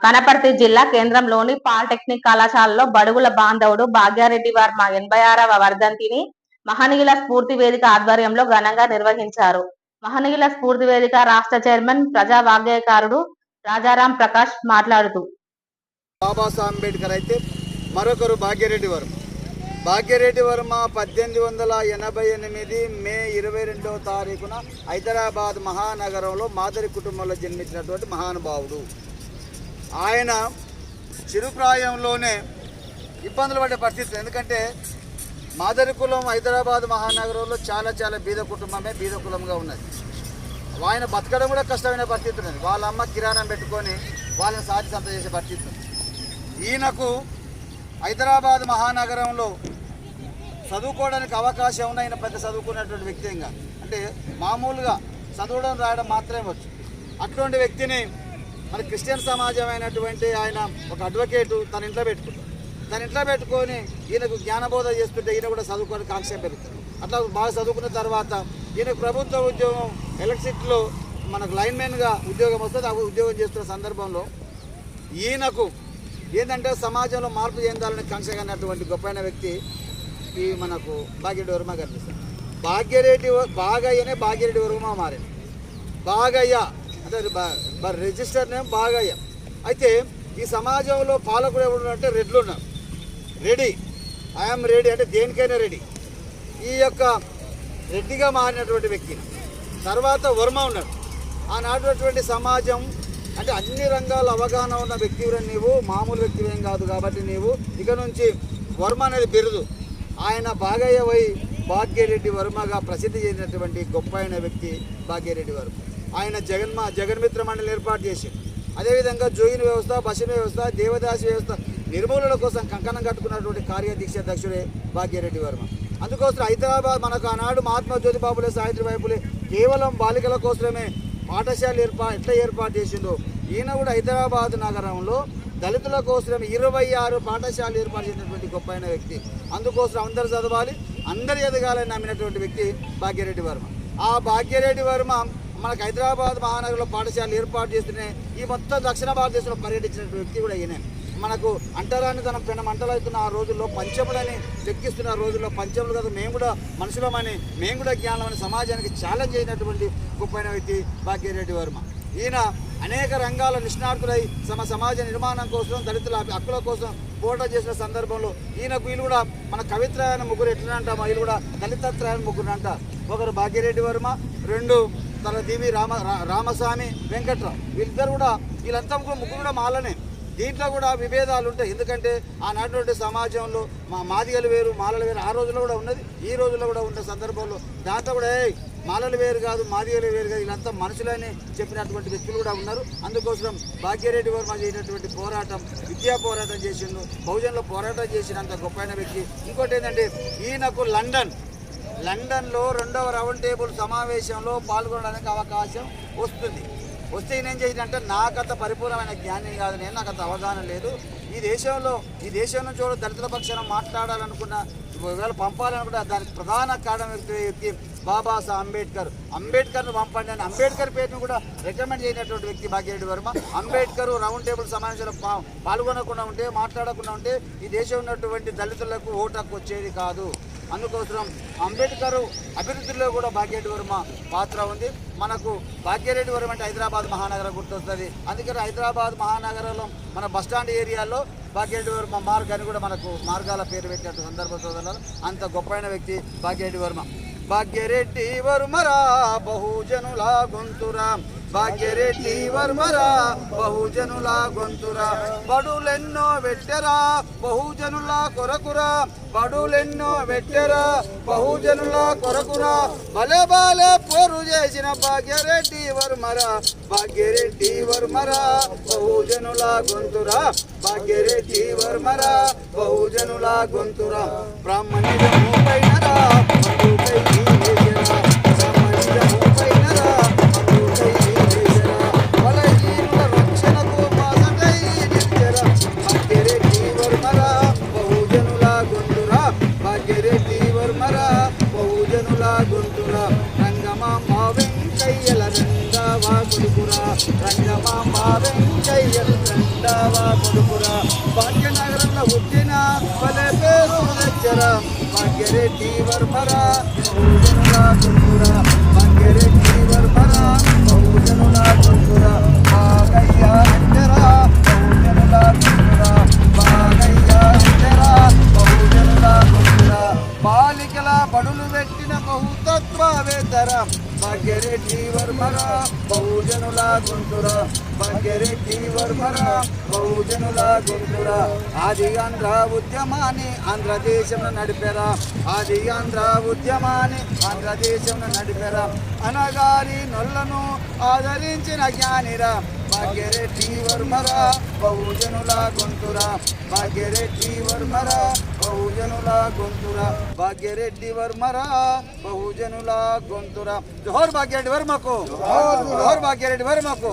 వనపర్తి జిల్లా కేంద్రంలోని పాలిటెక్నిక్ కళాశాలలో బడుగుల బాంధవుడు భాగ్యారెడ్డి వర్మ ఎనభై ఆరవ వర్ధంతిని మహనీయుల స్ఫూర్తి వేదిక ఆధ్వర్యంలో ఘనంగా నిర్వహించారు. మహనీయుల స్ఫూర్తి వేదిక రాష్ట్ర చైర్మన్ ప్రజా వాగ్గేయకారుడు రాజారాం ప్రకాష్ మాట్లాడుతూ బాబాసాహెబ్ అంబేద్కర్ అయితే మరొకరు భాగ్యారెడ్డి వర్మ. భాగ్యరెడ్డి వర్మ పద్దెనిమిది వందల ఎనభై ఎనిమిది మే ఇరవై రెండవ తారీఖున హైదరాబాద్ మహానగరంలో మాదరి కుటుంబంలో జన్మించినటువంటి మహానుభావుడు. ఆయన చిరుప్రాయంలోనే ఇబ్బందులు పడే పరిస్థితి ఎందుకంటే మాదరి కులం హైదరాబాద్ మహానగరంలో చాలా చాలా బీద కుటుంబమే బీద కులంగా ఉన్నది. ఆయన బతకడం కూడా కష్టమైన పరిస్థితి ఉన్నది. వాళ్ళ అమ్మ కిరాణం పెట్టుకొని వాళ్ళని సాధి సంత చేసే పరిస్థితి ఉంది ఈయనకు హైదరాబాద్ మహానగరంలో చదువుకోవడానికి అవకాశం ఉన్న ఆయన పెద్ద చదువుకున్నటువంటి వ్యక్తి అంటే మామూలుగా చదవడం రాయడం మాత్రమే వచ్చు. అటువంటి వ్యక్తిని మన క్రిస్టియన్ సమాజం అయినటువంటి ఆయన ఒక అడ్వకేటు తన ఇంట్లో పెట్టుకుంటాడు. తన ఇంట్లో పెట్టుకొని ఈయనకు జ్ఞానబోధ చేస్తుంటే ఈయన కూడా చదువుకోవడానికి కాంక్ష పెరుగుతాడు అట్లా బాగా చదువుకున్న తర్వాత ఈయన ప్రభుత్వ ఉద్యోగం ఎలక్ట్రిసిటీలో మనకు లైన్మెన్గా ఉద్యోగం వస్తుంది. ఆ ఉద్యోగం చేస్తున్న సందర్భంలో ఈయనకు ఏంటంటే సమాజంలో మార్పు చెందాలని కాంక్ష కన్నటువంటి గొప్పైన వ్యక్తి ఈ మనకు భాగ్యరెడ్డి వర్మ కనిపిస్తుంది భాగ్యరెడ్డి బాగయ్యనే భాగ్యరెడ్డి వర్మ మారింది. బాగయ్య అంటే రిజిస్టర్ నేమ్ బాగయ్య. అయితే ఈ సమాజంలో పాలకుడు ఎవరు అంటే రెడ్లు ఉన్నారు. రెడీ. ఐఎమ్ రెడీ అంటే దేనికైనా రెడీ. ఈ యొక్క రెడ్డిగా మారినటువంటి వ్యక్తి. తర్వాత వర్మ ఉన్నాడు. ఆనాటినటువంటి సమాజం అంటే అన్ని రంగాల అవగాహన ఉన్న వ్యక్తివి నీవు? మామూలు వ్యక్తివేం కాదు కాబట్టి నీవు ఇక నుంచి వర్మ అనేది బిరుదు. ఆయన బాగయ్య వై భాగ్యరెడ్డి వర్మగా ప్రసిద్ధి చెందినటువంటి గొప్ప అయిన వ్యక్తి భాగ్యరెడ్డి వర్మ. ఆయన జగన్మ జగన్మిత్ర మండలి ఏర్పాటు చేసి అదేవిధంగా జోయిన్ వ్యవస్థ బస్సుల వ్యవస్థ దేవదాసి వ్యవస్థ నిర్మూలన కోసం కంకణం కట్టుకున్నటువంటి కార్యదీక్ష అధ్యక్షుడే భాగ్యరెడ్డి వర్మ. అందుకోసం హైదరాబాద్ మనకు ఆనాడు మహాత్మా జ్యోతిబాబులే సావిత్రిబాయి పూలే కేవలం బాలికల కోసమే పాఠశాల ఏర్పా ఎట్లా ఏర్పాటు చేసిందో ఈయన కూడా హైదరాబాద్ నగరంలో దళితుల కోసం ఇరవై ఆరు పాఠశాలలు ఏర్పాటు చేసినటువంటి గొప్ప వ్యక్తి. అందుకోసం అందరు చదవాలి అందరు ఎదగాలని నమ్మినటువంటి వ్యక్తి భాగ్యరెడ్డి వర్మ. ఆ భాగ్యరెడ్డి వర్మ మనకు హైదరాబాద్ మహానగరంలో పాఠశాలలు ఏర్పాటు చేస్తూనే ఈ మొత్తం దక్షిణ భారతదేశంలో పర్యటించినటువంటి వ్యక్తి కూడా ఈయనే. మనకు అంటరాని తన పెన మంటలవుతున్న ఆ రోజుల్లో పంచములని లెక్కిస్తున్న రోజుల్లో పంచములు కదా మేము కూడా మనుషులమని మేము కూడా జ్ఞానం సమాజానికి ఛాలెంజ్ అయినటువంటి గొప్పైన వ్యక్తి భాగ్యరెడ్డి వర్మ. ఈయన అనేక రంగాల నిష్ణార్థులై తమ సమాజ నిర్మాణం కోసం దళితుల హక్కుల కోసం పోరాటం చేసిన సందర్భంలో ఈయనకు వీళ్ళు కూడా మన కవిత్రాయన ముగ్గురు ఎట్లా అంట వీళ్ళు కూడా దళితత్రాయన ముగ్గురు అంట ఒకరు భాగ్యరెడ్డి వర్మ రెండు తన దేవి రామ రామస్వామి వెంకట్రావు. వీళ్ళిద్దరు కూడా వీళ్ళంతా కూడా ముగ్గురు కూడా మాలనే. దీంట్లో కూడా విభేదాలు ఉంటాయి. ఎందుకంటే ఆనాటి సమాజంలో మా మాదిగలు వేరు మాలలు వేరు ఆ రోజుల్లో కూడా ఉన్నది. ఈ రోజుల్లో కూడా ఉన్న సందర్భంలో దాంట్లో కూడా మాలలు వేరు కాదు మాదిగలు వేరు కాదు. వీళ్ళంతా మనుషులని చెప్పినటువంటి వ్యక్తులు కూడా ఉన్నారు. అందుకోసం భాగ్యరెడ్డి వర్మ చేసినటువంటి పోరాటం విద్యా పోరాటం చేసిండు. బహుజన్లో పోరాటం చేసినంత గొప్పైన వ్యక్తి. ఇంకోటి ఏంటంటే ఈయనకు లండన్ లండన్లో రెండవ రౌండ్ టేబుల్ సమావేశంలో పాల్గొనడానికి అవకాశం వస్తుంది. వస్తే నేనేం ఏం చేసిందంటే నాకంత పరిపూర్ణమైన జ్ఞానం కాదు నేను నాకు అంత అవగాహన లేదు. ఈ దేశంలో ఈ దేశం నుంచి కూడా దళితుల పక్షాన మాట్లాడాలనుకున్న ఒకవేళ పంపాలనుకున్న దానికి ప్రధాన కారణం వ్యక్తి వ్యక్తి అంబేద్కర్. అంబేద్కర్ను పంపండి అని అంబేద్కర్ పేరును కూడా రికమెండ్ చేయనటువంటి వ్యక్తి భాగ్యరెడ్డి వర్మ. అంబేద్కర్ రౌండ్ టేబుల్ సమావేశంలో పా- పాల్గొనకుండా ఉంటే మాట్లాడకుండా ఉంటే ఈ దేశం ఉన్నటువంటి దళితులకు ఓటు హక్కు వచ్చేది కాదు. అందుకోసం అంబేద్కర్ అభివృద్ధిలో కూడా భాగ్యరెడ్డి వర్మ పాత్ర ఉంది. మనకు భాగ్యరెడ్డి వర్మ అంటే హైదరాబాద్ మహానగరం గుర్తొస్తుంది. అందుకని హైదరాబాద్ మహానగరంలో మన బస్టాండ్ ఏరియాలో భాగ్యరెడ్డి వర్మ మార్గ్ అని కూడా మనకు మార్గాల పేరు పెట్టినట్టు సందర్భంలో అంత గొప్పైన వ్యక్తి భాగ్యరెడ్డి వర్మ. భాగ్యరెడ్డి వర్మరా బహుజనుల గొంతురా. భాగ్యరెడ్డి వర్మరా బహుజనుల గొంతురా. బడులెన్నో వెట్టరా బహుజనుల కొరకురా. బడులెన్నో వెట్టరా బహుజనుల కొరకురా. బలే బాలే పోరు చేసిన భాగ్యరెడ్డి వర్మరా. భాగ్యరెడ్డి వర్మరా బహుజనుల గొంతురా. భాగ్యరెడ్డి వర్మరా బహుజనుల గొంతురా. బ్రాహ్మణి పైనరా వెంకయ్యలు రెండవ కొడుకురా భాగ్యనగరంలో వచ్చిన పలే పేరు దగ్గర భాగ్యరెడ్డి వర్మరా బహుజనుల కొడుకురా భాగ్యరెడ్డి వర్మరా బహుజనుల కొడుకురా భాగ్యరెడ్డి వర్మరా బహుజనుల గుంటురా. భాగ్యరెడ్డి వర్మరా బహుజనుల గుంటురా. ఆది ఆంధ్ర ఉద్యమాన్ని ఆంధ్రదేశంలో నడిపారా. ఆది ఆంధ్ర ఉద్యమాన్ని ఆంధ్రదేశంలో నడిపారా. అనగారి నొల్లను ఆదరించిన జ్ఞానిరా. భాగ్యరెడ్డి వర్మరా బహుజనులా గొంతురా. భాగ్యరెడ్డి వర్మరా బహుజనులా గొంతురా. భాగ్యరెడ్డి వర్మరా బహుజనులా గొంతురా. జోహర్ భాగ్యరెడ్డి వర్మకు. జోహర్ భాగ్యరెడ్డి వర్మకు.